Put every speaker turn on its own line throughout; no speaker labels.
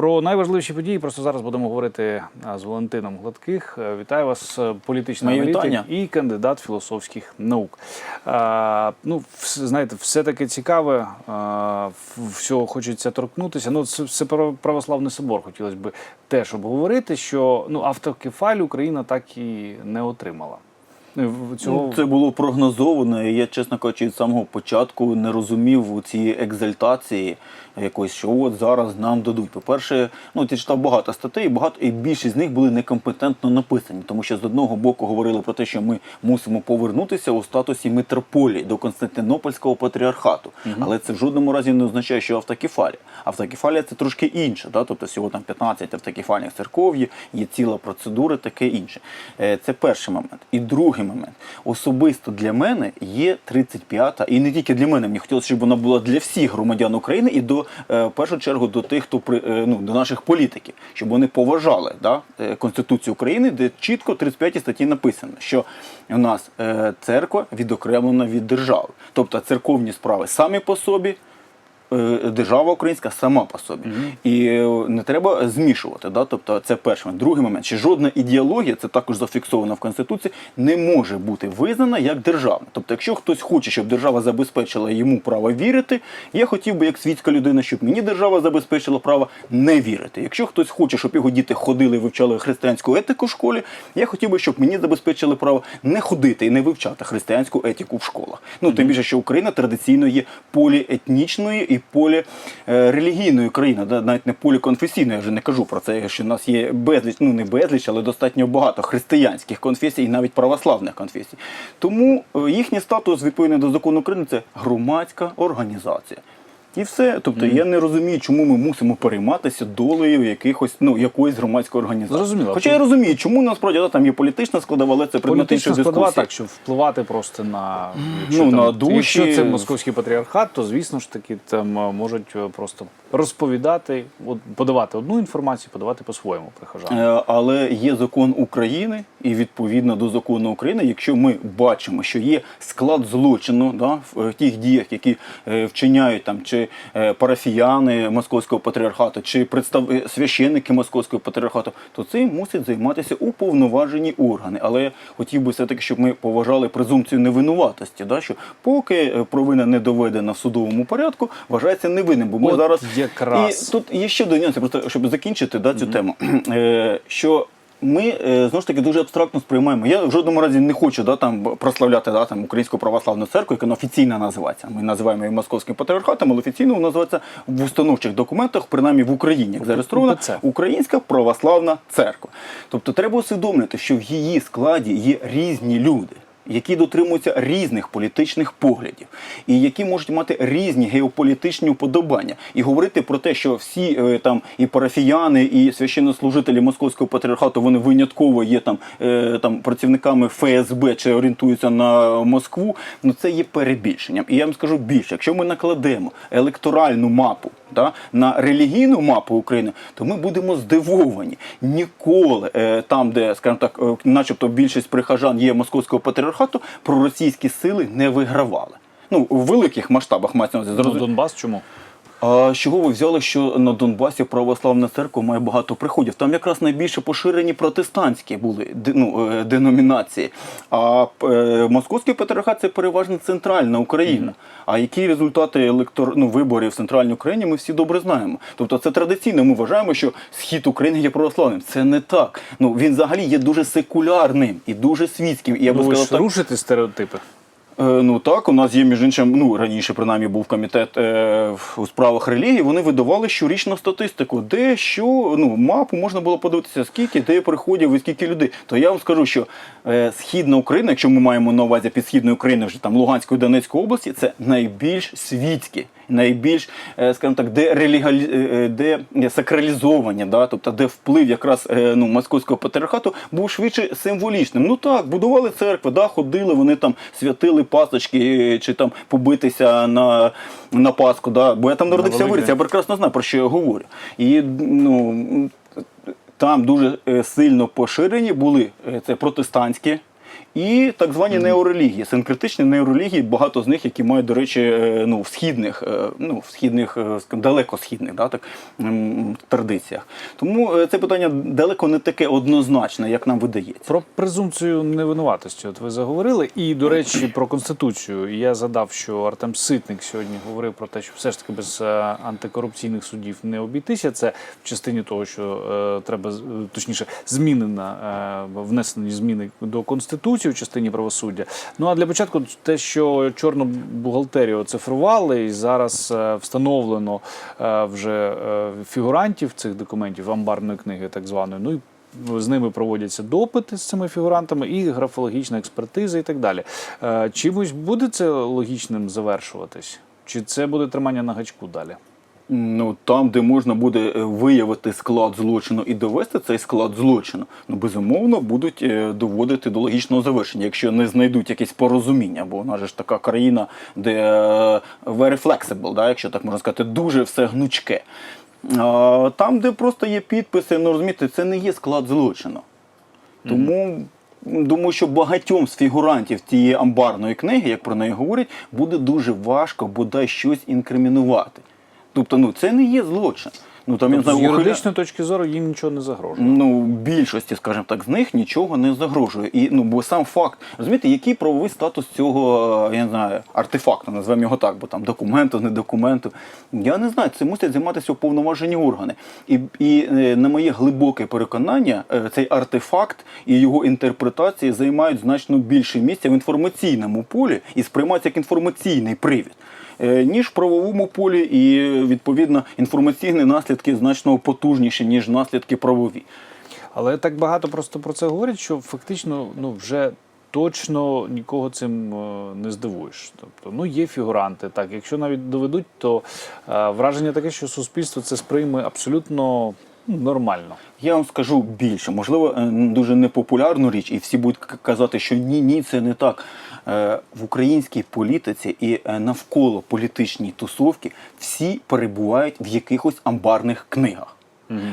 Про найважливіші події просто зараз будемо говорити з Валентином Гладких. Е, Вітаю вас, е, політичний
Мої
аналітик
вітання.
і кандидат філософських наук. А, ну, знаєте, все таки цікаве, а, всього хочеться торкнутися. Ну, це все про православний собор хотілося б теж обговорити, що ну, автокефаль Україна так і не отримала. В- Цього...
Ну, Це було прогнозовано, і я, чесно кажучи, від самого початку не розумів цієї екзальтації якоїсь, що от зараз нам дадуть. По-перше, ну ти читав багато статей, багато і більшість з них були некомпетентно написані, тому що з одного боку говорили про те, що ми мусимо повернутися у статусі митрополії до Константинопольського патріархату. Але це в жодному разі не означає, що автокефалія. Автокефалія це трошки інше, да? тобто всього там 15 автокефальних церков є, є ціла процедура, таке інше. Е, Це перший момент. І другий момент. Особисто для мене є 35-та, і не тільки для мене, мені хотілося, щоб вона була для всіх громадян України і до е, першу чергу до тих, хто при е, ну до наших політиків, щоб вони поважали да, е, Конституцію України, де чітко в 35 статті написано, що у нас е, церква відокремлена від держави. Тобто церковні справи самі по собі держава українська сама по собі. І е, не треба змішувати. Да? Тобто це перший момент. Другий момент, що жодна ідеологія, це також зафіксовано в Конституції, не може бути визнана як державна. Тобто, якщо хтось хоче, щоб держава забезпечила йому право вірити, я хотів би, як світська людина, щоб мені держава забезпечила право не вірити. Якщо хтось хоче, щоб його діти ходили і вивчали християнську етику в школі, я хотів би, щоб мені забезпечили право не ходити і не вивчати християнську етику в школах. Ну тим більше, що Україна традиційно є поліетнічною і полірелігійною релігійної країни, навіть не поліконфесійною. Я вже не кажу про це, що в нас є безліч, ну не безліч, але достатньо багато християнських конфесій і навіть православних конфесій. Тому е, їхній статус відповідно до закону України це громадська організація. І все. Тобто я не розумію, чому ми мусимо перейматися долею якихось ну якоїсь громадської організації.
Зрозуміло.
Хоча я розумію, чому насправді да, там є політична складова, але це предмет іншої дискусії.
так, щоб впливати просто на,
Ну, на душі.
Якщо це московський патріархат, то звісно ж таки там е, можуть е, просто розповідати, от, подавати одну інформацію, подавати по-своєму прихожанам.
Е, Але є закон України, і відповідно до закону України, якщо ми бачимо, що є склад злочину да, в тих діях, які вчиняють там чи е, парафіяни московського патріархату, чи представ... е, священники московського патріархату, то цим мусять займатися уповноважені органи. Але я хотів би все-таки, щоб ми поважали презумпцію невинуватості, да, що поки е, провина не доведена в судовому порядку, вважається невинним. Бо ми
От
зараз
якраз.
і тут є ще до нюанси, просто щоб закінчити да, цю тему. Е, що ми е, знову ж таки дуже абстрактно сприймаємо. Я в жодному разі не хочу да, там, прославляти да, там, Українську православну церкву, яка офіційно називається. Ми називаємо її московським патріархатом, але офіційно вона називається в установчих документах, принаймні в Україні, як зареєстрована. Українська православна церква. Тобто треба усвідомлювати, що в її складі є різні люди. Які дотримуються різних політичних поглядів, і які можуть мати різні геополітичні уподобання, і говорити про те, що всі е, там і парафіяни, і священнослужителі московського патріархату вони винятково є там, е, там працівниками ФСБ чи орієнтуються на Москву. Ну це є перебільшенням. І я вам скажу більше, якщо ми накладемо електоральну мапу да, на релігійну мапу України, то ми будемо здивовані. Ніколи е, там, де, скажімо так, начебто більшість прихожан є московського патріархату, проросійські сили не вигравали. Ну, у великих масштабах мається.
Ну. Донбас чому?
А з чого ви взяли, що на Донбасі православна церква має багато приходів? Там якраз найбільше поширені протестантські були ну, е, деномінації. А е, московський патріархат це переважно центральна Україна. А які результати електор... ну, виборів в центральній Україні, ми всі добре знаємо. Тобто це традиційно. Ми вважаємо, що схід України є православним. Це не так. Ну він взагалі є дуже секулярним і дуже світським. І я би
Ну,
сказав так.
рушите стереотипи.
Е, Ну так, у нас є між іншим, ну раніше принаймні був комітет е, у справах релігії. Вони видавали щорічну статистику, де що ну мапу можна було подивитися, скільки де приходів і скільки людей. То я вам скажу, що е, східна Україна, якщо ми маємо на увазі під східною Україною вже там Луганської Донецької області, це найбільш світські. Найбільш, е, скажімо так, де релігалі... е, де сакралізовані, да? тобто де вплив якраз е, ну, московського патріархату був швидше символічним. Ну так, будували церкви, да, ходили, вони там святили пасочки е, чи там побитися на, на Пасху. Да? Бо я там народився в я прекрасно знаю, про що я говорю. І ну, там дуже е, сильно поширені були е, це протестантські і так звані неорелігії, синкретичні неорелігії, багато з них, які мають, до речі, е, ну, в східних, е, ну, в східних, е, далекосхідних да, так, традиціях. Тому це питання далеко не таке однозначне, як нам видається.
Про презумпцію невинуватості, от ви заговорили. І, до речі, про конституцію. Я задав, що Артем Ситник сьогодні говорив про те, що все ж таки без антикорупційних судів не обійтися. Це в частині того, що е, треба точніше змінена е, внесені зміни до конституції в частині правосуддя. Ну а для початку те, що чорну бухгалтерію оцифрували, і зараз е, встановлено е, вже е, фігурантів цих документів амбарної книги, так званої. Ну і з ними проводяться допити з цими фігурантами і графологічна експертиза, і так далі. Чимось буде це логічним завершуватись? Чи це буде тримання на гачку далі?
Ну там, де можна буде е, виявити склад злочину і довести цей склад злочину, ну безумовно будуть е, доводити до логічного завершення, якщо не знайдуть якесь порозуміння, бо вона ж така країна, де е, very flexible, да, якщо так можна сказати, дуже все гнучке. А, там, де просто є підписи, ну розумієте, це не є склад злочину. Тому думаю, що багатьом з фігурантів тієї амбарної книги, як про неї говорять, буде дуже важко бодай щось інкримінувати. Тобто, ну це не є злочин. Ну там я
Тобто, з
знаю, ухиля-
юридичної точки зору їм нічого не загрожує.
Ну, більшості, скажімо так, з них нічого не загрожує. І ну, бо сам факт, розумієте, який правовий статус цього, е, я не знаю, артефакту, назвемо його так, бо там документу, не документу. Я не знаю, це мусять займатися уповноважені органи. І, і е, на моє глибоке переконання, е, цей артефакт і його інтерпретації займають значно більше місця в інформаційному полі і сприймаються як інформаційний привід. Е, Ніж в правовому полі, і відповідно інформаційні наслідки значно потужніші, ніж наслідки правові.
Але так багато просто про це говорять, що фактично ну, вже точно нікого цим е, не здивуєш. Тобто, ну є фігуранти. Так, якщо навіть доведуть, то е, враження таке, що суспільство це сприйме абсолютно нормально.
Я вам скажу більше, можливо, е, дуже непопулярну річ, і всі будуть казати, що ні, ні, це не так. Е, В українській політиці і е, навколо політичній тусовки всі перебувають в якихось амбарних книгах,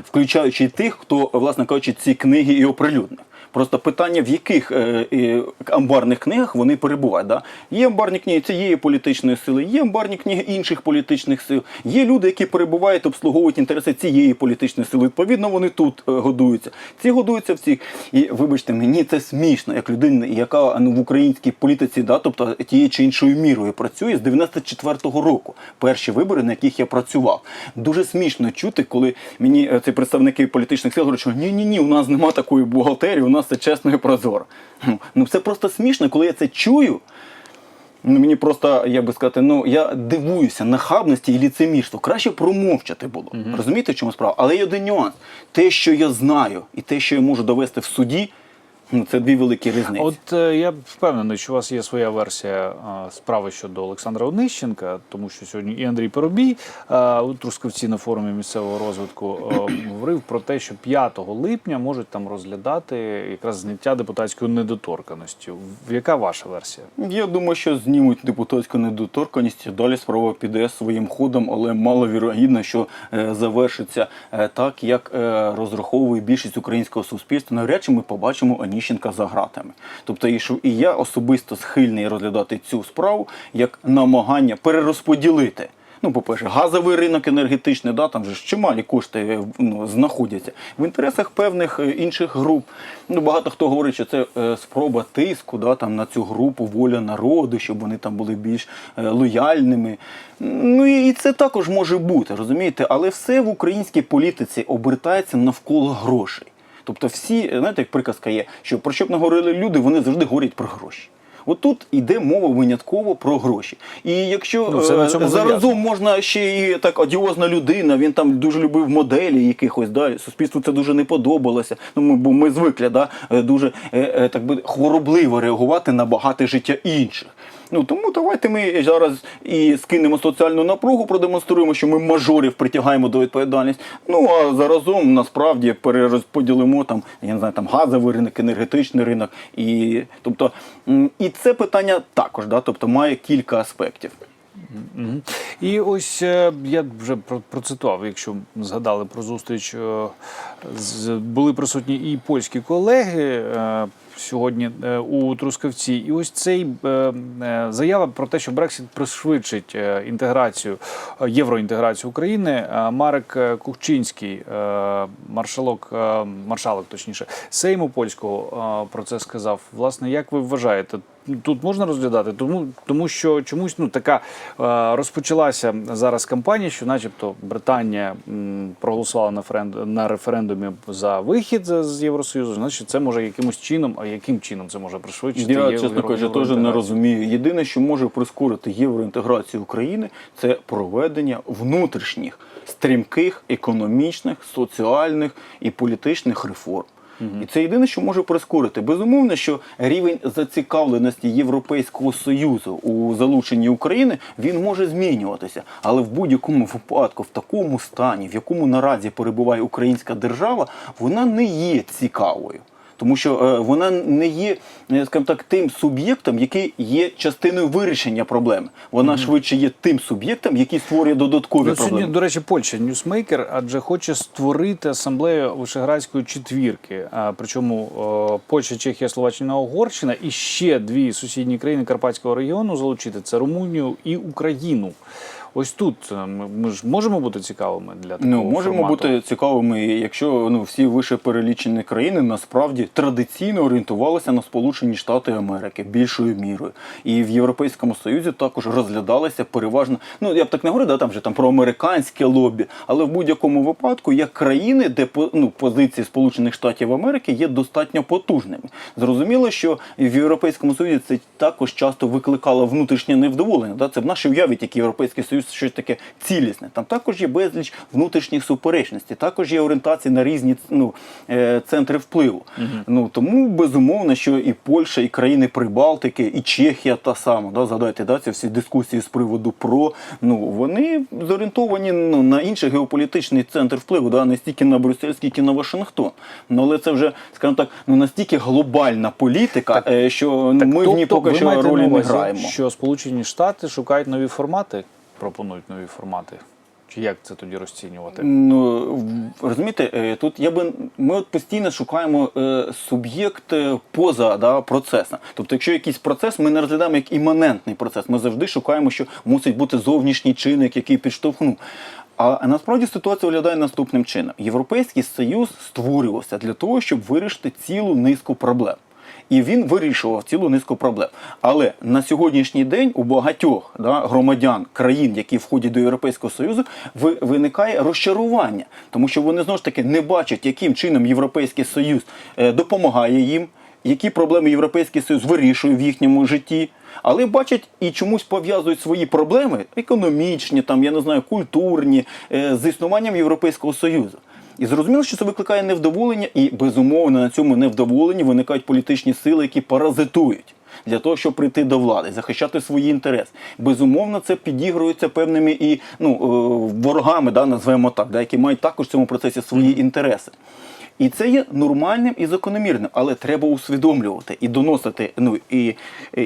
включаючи тих, хто, власне кажучи, ці книги і оприлюднив. Просто питання, в яких е, амбарних книгах вони перебувають. Да? Є амбарні книги цієї політичної сили, є амбарні книги інших політичних сил. Є люди, які перебувають, обслуговують інтереси цієї політичної сили. Відповідно, вони тут е, годуються. Ці годуються в цих. І вибачте, мені це смішно, як людина, яка ну, в українській політиці, да, тобто тією чи іншою мірою працює з 94-го року. Перші вибори, на яких я працював. Дуже смішно чути, коли мені е, ці представники політичних сил говорять, що ні, ні, ні, у нас нема такої бухгалтерії, у нас це чесно і прозоро. Ну, Ну це просто смішно, коли я це чую. Ну, мені просто, як би сказати, ну я дивуюся нахабності і ліцемірству. Краще промовчати було. Розумієте, в чому справа? Але є один нюанс. Те, що я знаю, і те, що я можу довести в суді, це дві великі різниці.
От е, я впевнений, що у вас є своя версія е, справи щодо Олександра Онищенка, тому що сьогодні і Андрій Поробій е, у Трускавці на форумі місцевого розвитку е, говорив про те, що 5 липня можуть там розглядати якраз зняття депутатської недоторканості. Яка ваша версія?
Я думаю, що знімуть депутатську недоторканність. Далі справа піде своїм ходом, але маловірогідно, що е, завершиться е, так, як е, розраховує більшість українського суспільства. Навряд чи ми побачимо Оніщенка за гратами. Тобто, і, я особисто схильний розглядати цю справу як намагання перерозподілити. Ну, по-перше, газовий ринок енергетичний, да, там же ж чималі кошти е, ну, знаходяться в інтересах певних е, інших груп. Ну, багато хто говорить, що це е, спроба тиску да, там, на цю групу воля народу, щоб вони там були більш лояльними. Ну і це також може бути, розумієте, але все в українській політиці обертається навколо грошей. Тобто, всі, знаєте, як приказка є, що про що б не говорили люди, вони завжди говорять про гроші. От тут йде мова винятково про гроші. І якщо
Ну,
е, заразом можна ще і так одіозна людина, він там дуже любив моделі якихось, да, суспільству це дуже не подобалося. Ну, ми, бо ми звикли да, е, дуже е, е, так би хворобливо реагувати на багате життя інших. Ну тому давайте ми зараз і скинемо соціальну напругу, продемонструємо, що ми мажорів притягаємо до відповідальності. Ну а заразом насправді перерозподілимо там, я не знаю, там газовий ринок, енергетичний ринок. І тобто, і це питання також, да, тобто має кілька аспектів.
І ось е, я вже процитував, якщо згадали про зустріч, е, були присутні і польські колеги. Сьогодні е, у Трускавці. І ось цей е, е, заява про те, що Брексит пришвидшить інтеграцію, євроінтеграцію України. Марек Кухчинський, маршалок, маршалок, точніше, Сейму польського про це сказав. Власне, як ви вважаєте? Тут можна розглядати, тому, тому що чомусь ну така е, розпочалася зараз кампанія, що, начебто, Британія м, проголосувала на, френ- на референдумі за вихід з, з Євросоюзу. Значить, це може якимось чином, а яким чином це може пришвидшити?
Я,
євро-
чесно кажучи, теж не розумію. Єдине, що може прискорити євроінтеграцію України, це проведення внутрішніх стрімких економічних, соціальних і політичних реформ. І це єдине, що може прискорити. Безумовно, що рівень зацікавленості Європейського союзу у залученні України він може змінюватися, але в будь-якому випадку, в такому стані, в якому наразі перебуває українська держава, вона не є цікавою. Тому що е, вона не є, е, скажімо так, тим суб'єктом, який є частиною вирішення проблеми. Вона швидше є тим суб'єктом, який створює додаткові
Ну, сьогодні, до речі, Польща ньюсмейкер, адже хоче створити асамблею Вишеградської четвірки. А, причому о, Польща, Чехія, Словаччина, Угорщина і ще дві сусідні країни Карпатського регіону залучити це Румунію і Україну. Ось тут е, ми, ж можемо бути цікавими для такого
Ну, можемо
формату?
бути цікавими, якщо ну, всі вище перелічені країни насправді традиційно орієнтувалися на Сполучені Штати Америки більшою мірою. І в Європейському Союзі також розглядалися переважно, ну я б так не говорю, да, там вже там про американське лобі, але в будь-якому випадку як країни, де ну, позиції Сполучених Штатів Америки є достатньо потужними. Зрозуміло, що в Європейському Союзі це також часто викликало внутрішнє невдоволення. Да? Це в нашій уяві тільки Європейський Союз щось таке цілісне. Там також є безліч внутрішніх суперечностей, також є орієнтації на різні ну, е, центри впливу. Ну тому безумовно, що і Польща, і країни Прибалтики, і Чехія та сама. Да? Згадайте, да, ці всі дискусії з приводу про ну вони зорієнтовані ну, на інший геополітичний центр впливу, да? не стільки на Брюссель, скільки на Вашингтон. Ну але це вже, скажімо так, ну настільки глобальна політика, е, що
Так,
ми в ній
тобто
поки що ролі не граємо.
Що Сполучені Штати шукають нові формати, пропонують нові формати. Чи як це тоді розцінювати?
Ну розумієте, е, тут я би ми от постійно шукаємо е, суб'єкт е, поза да, процесом. Тобто, якщо якийсь процес, ми не розглядаємо як іманентний процес. Ми завжди шукаємо, що мусить бути зовнішній чинник, який підштовхнув. А насправді ситуація виглядає наступним чином: Європейський союз створювався для того, щоб вирішити цілу низку проблем. І він вирішував цілу низку проблем. Але на сьогоднішній день у багатьох да, громадян країн, які входять до Європейського Союзу, ви- виникає розчарування, тому що вони знову ж таки не бачать, яким чином Європейський Союз е, допомагає їм, які проблеми Європейський Союз вирішує в їхньому житті. Але бачать і чомусь пов'язують свої проблеми економічні, там я не знаю, культурні е, з існуванням Європейського Союзу. І зрозуміло, що це викликає невдоволення, і безумовно на цьому невдоволенні виникають політичні сили, які паразитують. Для того, щоб прийти до влади, захищати свої інтереси. Безумовно, це підігрується певними і ну, е, ворогами, да, назвемо так, да, які мають також в цьому процесі свої інтереси. І це є нормальним і закономірним, але треба усвідомлювати і доносити ну, і,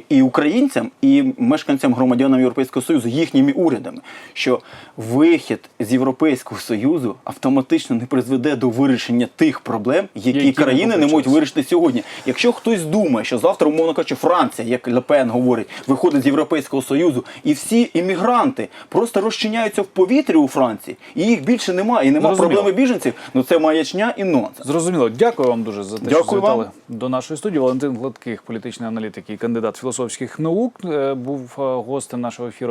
і українцям, і мешканцям громадянам Європейського Союзу, їхніми урядами, що вихід з Європейського Союзу автоматично не призведе до вирішення тих проблем, які,
Які
країни не можуть вирішити сьогодні. Якщо хтось думає, що завтра, умовно кажучи, Франція, як Лепен говорить, виходить з Європейського Союзу, і всі іммігранти просто розчиняються в повітрі у Франції, і їх більше немає, і немає проблеми біженців, ну це маячня і нонсенс.
Зрозуміло. Дякую вам дуже за те, що
Дякую
завітали
вам.
до нашої студії. Валентин Гладких, політичний аналітик і кандидат філософських наук, е, був е, гостем нашого ефіру.